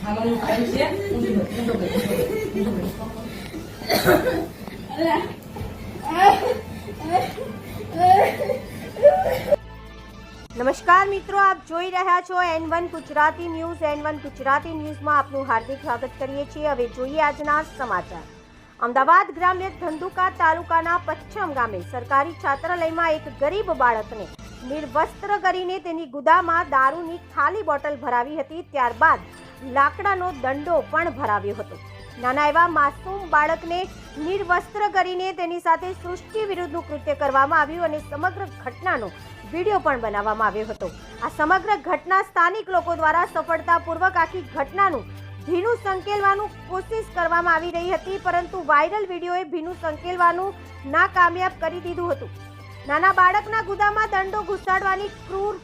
નમસ્કાર મિત્રો, આપ જોઈ રહ્યા છો N one Gujarati news. N one Gujarati ન્યૂઝમાં આપનું હાર્દિક સ્વાગત કરીએ છીએ. હવે જોઈએ આજના સમાચાર. અમદાવાદ ગ્રામ્ય ધંધુકા તાલુકાના પચ્છમ ગામે સરકારી છાત્રાલયમાં એક ગરીબ બાળકને નિર્વસ્ત્ર કરીને તેની ગુદામાં દારૂની ખાલી બોટલ ભરાવી હતી. ત્યારબાદ લાકડાનો દંડો પણ ભરાવ્યો હતો. નાના એવા માસૂમ બાળકને નિર્વસ્ત્ર કરીને તેની સાથે સૃષ્ટિ વિરુદ્ધનું કૃત્ય કરવામાં આવ્યું અને સમગ્ર ઘટનાનો વીડિયો પણ બનાવવામાં આવ્યો હતો. આ સમગ્ર ઘટના સ્થાનિક લોકો દ્વારા સફળતાપૂર્વક આખી ઘટનાનું ભીનું સંકેલવાનું કોશિશ કરવામાં આવી રહી હતી, પરંતુ વાયરલ વિડીયોએ ભીનું સંકેલવાનું નાકામયાબ કરી દીધું હતું. નાના બાળકના ગુદામાં દંડો ઘુસાડવાની ક્રૂર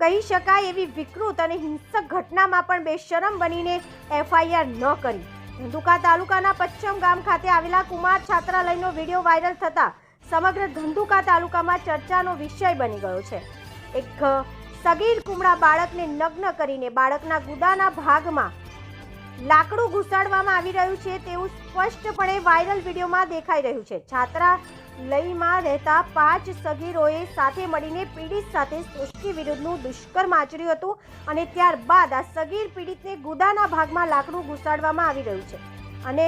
કહી શકાય એવી વિકૃત અને હિંસક ઘટનામાં પણ બેશરમ બનીને એફઆઈઆર ન કરી. ધંધુકા તાલુકાના પચ્છમ ગામ ખાતે આવેલા કુમાર છાત્રાલયનો વીડિયો વાયરલ થતા સમગ્ર ધંધુકા તાલુકામાં ચર્ચાનો વિષય બની ગયો છે. એક સગીર કુમળા બાળકને નગ્ન કરીને બાળકના ગુદાના ભાગમાં લાકડું ઘુસાડવામાં આવી રહ્યું છે તેવું સ્પષ્ટપણે વાયરલ વિડીયોમાં દેખાઈ રહ્યું છે. છાત્રાલયમાં રહેતા પાંચ સગીરોએ સાથે મળીને પીડિત સાથે સૃષ્ટિ વિરુદ્ધનું દુષ્કર્મ આચર્યું હતું અને ત્યારબાદ આ સગીર પીડિતને ગુદાના ભાગમાં લાકડું ઘુસાડવામાં આવી રહ્યું છે અને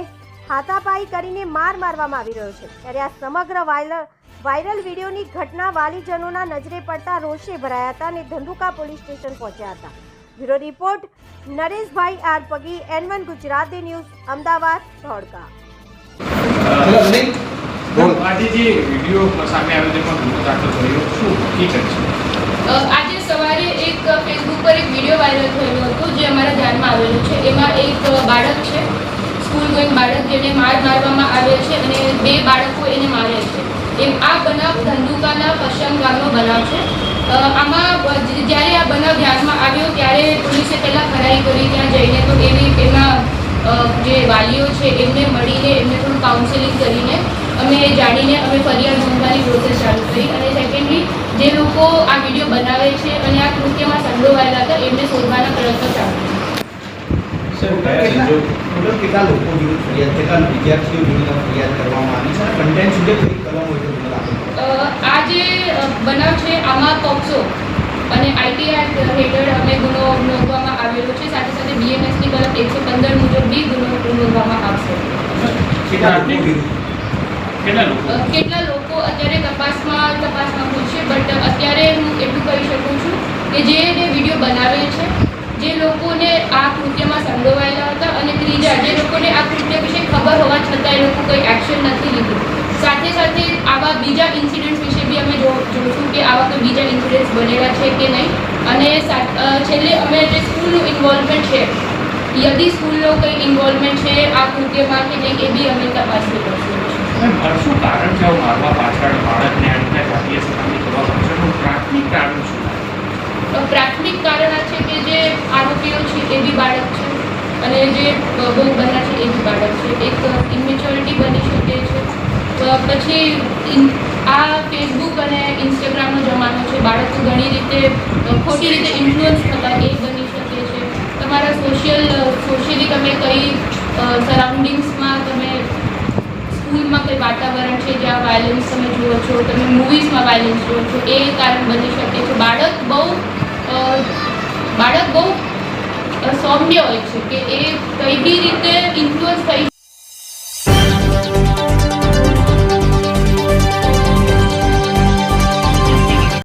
હાથાપાઈ કરીને માર મારવામાં આવી રહ્યો છે. ત્યારે આ સમગ્ર વાયરલ વાયરલ વિડીયોની ઘટના વાલીજનોના નજરે પડતા રોષે ભરાયા હતા અને ધંધુકા પોલીસ સ્ટેશન પહોંચ્યા હતા. Bureau report, Nareshbhai R Pagi N one Gujarati news, Ahmedabad, Dholka. આજે જે વીડિયો સામે આવ્યો તેમાં ગુનો દાખલ કર્યો શું હકીકત છે આજે સવારે એક ફેસબુક પર એક વીડિયો વાયરલ થયેલો હતો, જે અમારા ધ્યાનમાં આવેલો છે. એમાં એક બાળક છે, સ્કૂલ ગોઈંગ બાળક, જેને માર મારવામાં આવે છે અને બે બાળકો એને મારે છે. એમ આ બનાવ ધંધુકાના પશ્ચિમ ગામનો બનાવ છે. આમાં જ્યારે આ બનાવ ધ્યાનમાં આવ્યો ત્યારે પોલીસે પહેલાં ખરાઈ કરી, ત્યાં જઈને તો એવી એના જે વાલીઓ છે, એમને મળીને એમને થોડું કાઉન્સેલિંગ કરીને અમે જાણીને અમે ફરિયાદ નોંધવાની પ્રોસેસ ચાલુ કરી અને સેકન્ડલી જે લોકો આ વીડિયો બનાવે છે અને આ કૃત્યમાં સંડોવાયેલા હતા એમને શોધવાના પ્રયત્નો ચાલુ છે. સર કયા સંજોગ ટોટલ કેટલા લોકો વિરુદ્ધ ફરિયાદ કેટલા વિદ્યાર્થીઓ વિરુદ્ધ ફરિયાદ કરવામાં આવી છે? અને કન્ટેન્ટ સુધી કઈ કલમો હેઠળ ગુનો દાખલ અ, આ જે બનાવ છે આમાં પોક્સો અને આઈટી એક્ટ હેઠળ અમે ગુનો નોંધવામાં આવેલો છે. સાથે સાથે બીએનએસની કલમ એકસો પંદર મુજબ બી ગુનો નોંધવામાં આવશે. કેટલા લોકો? અત્યારે તપાસમાં તપાસમાં પૂછશે, બટ અત્યારે હું એટલું કહી શકું છું કે જે વીડિયો બનાવે છે, જે લોકોને આ કૃત્યમાં સંડોવાયેલા હતા અને ત્રીજા, જે લોકોને આ કૃત્ય વિશે ખબર હોવા છતાં એ લોકો કંઈ એક્શન નથી લીધું. સાથે સાથે આવા બીજા ઇન્સિડન્ટ્સ વિશે બી અમે જો જોઈશું કે આવા કોઈ બીજા ઇન્સિડન્ટ્સ બનેલા છે કે નહીં. અને છેલ્લે અમે જે સ્કૂલનું ઇન્વોલ્વમેન્ટ છે, યદી સ્કૂલનો કંઈ ઇન્વોલ્વમેન્ટ છે આ કૃત્યમાં કે નહીં એ બી અમે તપાસણી કરશું. શું કારણ છે? મારવા પાછળ બાળકને આ રીતના જાતીય સતામણી કરવા પાછળનું પ્રાથમિક કારણ શું? પ્રાથમિક કારણ આ છે કે જે આરોપીઓ છે એ બી બાળક છે અને જે બહુ બનનાર છે એ બી બાળક છે. એક ઇમેચ્યોરિટી બની શકે છે. પછી આ ફેસબુક અને ઇન્સ્ટાગ્રામનો જમાનો છે. બાળકો ઘણી રીતે ખોટી રીતે ઇન્ફ્લુઅન્સ થતા એ બની શકે છે. તમારા સોશિયલ સોશિયલી તમે કઈ કંઈ વાતાવરણ છે, જ્યાં વાયલન્સ તમે જુઓ છો, તમે મૂવીઝમાં વાયલન્સ જુઓ છો, એ કારણ બની શકે છે. બાળક બહુ બાળક બહુ સૌમ્ય હોય છે કે એ કઈ બી રીતે